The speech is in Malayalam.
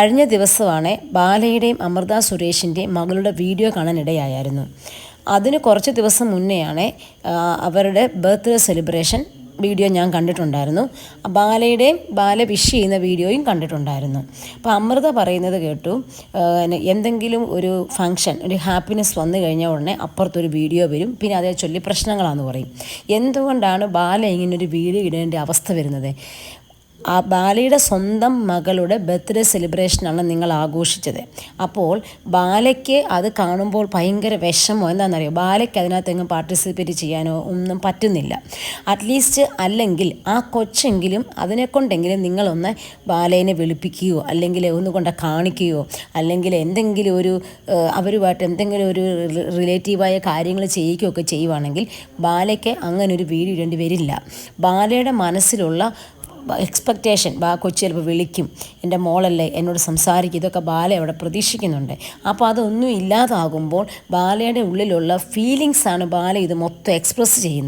കഴിഞ്ഞ ദിവസമാണ് ബാലയുടെയും അമൃത സുരേഷിന്റെയും മകളുടെ വീഡിയോ കാണാൻ ഇടയായിരുന്നു അതിന് കുറച്ച് ദിവസം മുന്നെയാണ് അവരുടെ ബർത്ത്ഡേ സെലിബ്രേഷൻ വീഡിയോ ഞാൻ കണ്ടിട്ടുണ്ടായിരുന്നു. ബാലയുടെയും ബാല വിഷ് ചെയ്യുന്ന വീഡിയോയും കണ്ടിട്ടുണ്ടായിരുന്നു. അപ്പോൾ അമൃത പറയുന്നത് കേട്ടു എന്തെങ്കിലും ഒരു ഫങ്ഷൻ ഒരു ഹാപ്പിനെസ് വന്നു കഴിഞ്ഞാൽ ഉടനെ അപ്പുറത്തൊരു വീഡിയോ വരും പിന്നെ അതേ ചൊല്ലി പ്രശ്നങ്ങളാണെന്ന് പറയും. എന്തുകൊണ്ടാണ് ബാല ഇങ്ങനൊരു വീഡിയോ ഇടേണ്ട അവസ്ഥ വരുന്നത്? ആ ബാലയുടെ സ്വന്തം മകളുടെ ബർത്ത്ഡേ സെലിബ്രേഷനാണ് നിങ്ങൾ ആഘോഷിച്ചത്. അപ്പോൾ ബാലയ്ക്ക് അത് കാണുമ്പോൾ ഭയങ്കര വിഷമോ. എന്താണെന്നറിയോ? ബാലയ്ക്ക് അതിനകത്ത് എങ്ങും പാർട്ടിസിപ്പേറ്റ് ചെയ്യാനോ ഒന്നും പറ്റുന്നില്ല. അറ്റ്ലീസ്റ്റ് അല്ലെങ്കിൽ ആ കൊച്ചെങ്കിലും അതിനെക്കൊണ്ടെങ്കിലും നിങ്ങളൊന്ന് ബാലേനെ വിളിപ്പിക്കുകയോ അല്ലെങ്കിൽ ഒന്ന് കൊണ്ട് കാണിക്കുകയോ അല്ലെങ്കിൽ എന്തെങ്കിലും ഒരു അവരുമായിട്ട് എന്തെങ്കിലും ഒരു റിലേറ്റീവായ കാര്യങ്ങൾ ചെയ്യുകയൊക്കെ ചെയ്യുവാണെങ്കിൽ ബാലയ്ക്ക് അങ്ങനെ ഒരു വീഡിയോ ഇടേണ്ടി വരില്ല. ബാലയുടെ മനസ്സിലുള്ള എക്സ്പെക്റ്റേഷൻ ബാ കൊച്ചി ചിലപ്പോൾ വിളിക്കും എന്റെ മോളല്ലേ എന്നോട് സംസാരിക്കും ഇതൊക്കെ ബാല അവിടെ പ്രതീക്ഷിക്കുന്നുണ്ട്. അപ്പോൾ അതൊന്നും ഇല്ലാതാകുമ്പോൾ ബാലയുടെ ഉള്ളിലുള്ള ഫീലിങ്സാണ് ബാല ഇത് മൊത്തം എക്സ്പ്രസ് ചെയ്യുന്നത്.